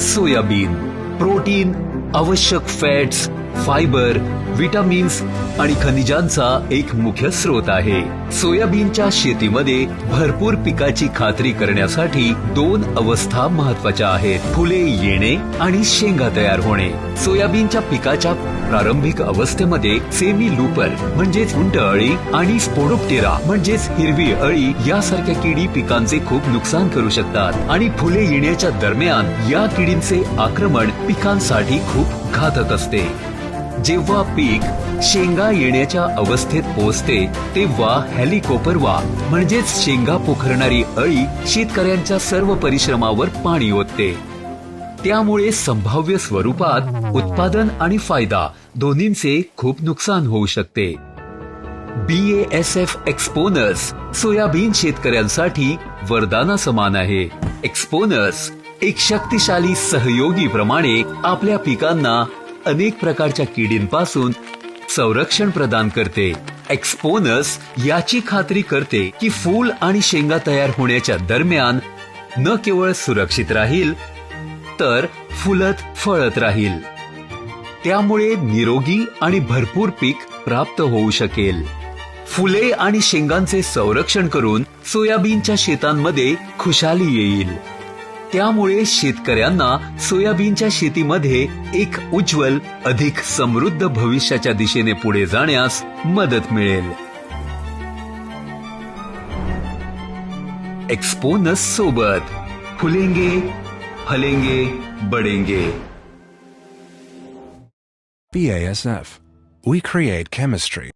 Soybean protein आवश्यक fats fibre vitamins आणि खनिजांचा एक मुख्य स्रोत आहे. सोयाबीनच्या शेतीमध्ये भरपूर पिकाची खात्री करण्यासाठी दोन अवस्था महत्त्वाच्या आहेत. फुले येणे आणि शेंगा तयार होणे. सोयाबीनच्या पिकाच्या प्रारंभिक अवस्थेमध्ये सेमी लूपर म्हणजेच उंट अळी आणि स्पोडोप्टेरा म्हणजेच हिरवी अळी यासारख्या किडी पिकांचे खूप नुकसान करू शकतात. आणि फुले येण्याच्या दरम्यान या किडींचे आक्रमण पिकांसाठी खूप घातक असते. जेव्हा पीक शेंगा येण्याच्या अवस्थेत पोहोचते तेव्हा हॅलिकोपरवा म्हणजेच शेंगा पोखरणारी अळी शेतकऱ्यांच्या सर्व परिश्रमावर पाणी ओतते. त्यामुळे संभाव्य स्वरूपात उत्पादन आणि फायदा दोन्हींचे खूप नुकसान होऊ शकते. बीएएसएफ एक्सपोनस सोयाबीन शेतकऱ्यांसाठी वरदाना समान आहे. एक्सपोनस एक शक्तिशाली सहयोगी प्रमाणे आपल्या पिकांना अनेक प्रकारच्या किडींपासून संरक्षण प्रदान करते. एक्सपोनस याची खात्री करते की फूल आणि शेंगा तयार होण्याच्या दरम्यान न केवळ सुरक्षित राहील तर फुलत फळत राहील. त्यामुळे निरोगी आणि भरपूर पीक प्राप्त होऊ शकेल. फुले आणि शेंगांचे संरक्षण करून सोयाबीनच्या शेतांमध्ये खुशाली येईल. त्यामुळे शेतकऱ्यांना सोयाबीनच्या शेतीमध्ये एक उज्ज्वल अधिक समृद्ध भविष्याच्या दिशेने पुढे जाण्यास मदत मिळेल. एक्सपोनस सोबत फुलेंगे फलेंगे बडेंगे BASF. We create chemistry.